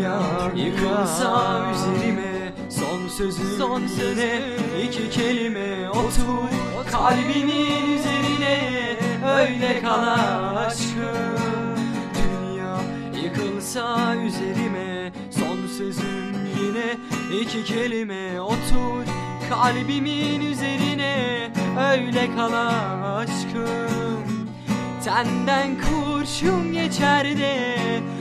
Dünya yıkılsa üzerime Son sözüm Son yine iki kelime Otur kalbimin üzerine. Öyle kal aşkım. Dünya yıkılsa üzerime Son sözüm yine iki kelime Otur kalbimin üzerine. Öyle kal aşkım. Senden kurşun geçer de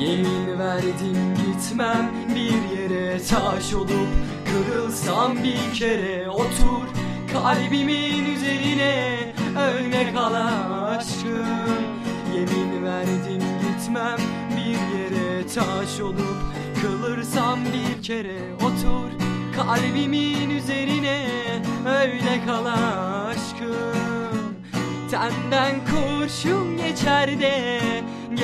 Yemin verdim gitmem bir yere Taş olup kırılsam bir kere Otur kalbimin üzerine. Öyle kal aşkım. Yemin verdim gitmem bir yere Taş olup kılırsam bir kere Otur kalbimin üzerine. Öyle kal aşkım. Tenden kurşun geçer de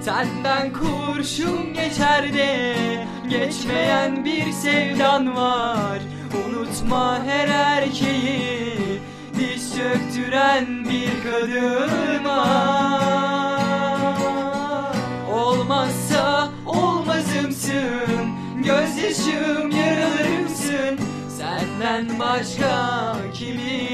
Senden kurşun geçer de Geçmeyen bir sevdan var. Unutma her erkeği Diş çöktüren bir kadın var Olmazsa olmazımsın Gözyaşım yaralarımsın Senden başka kimim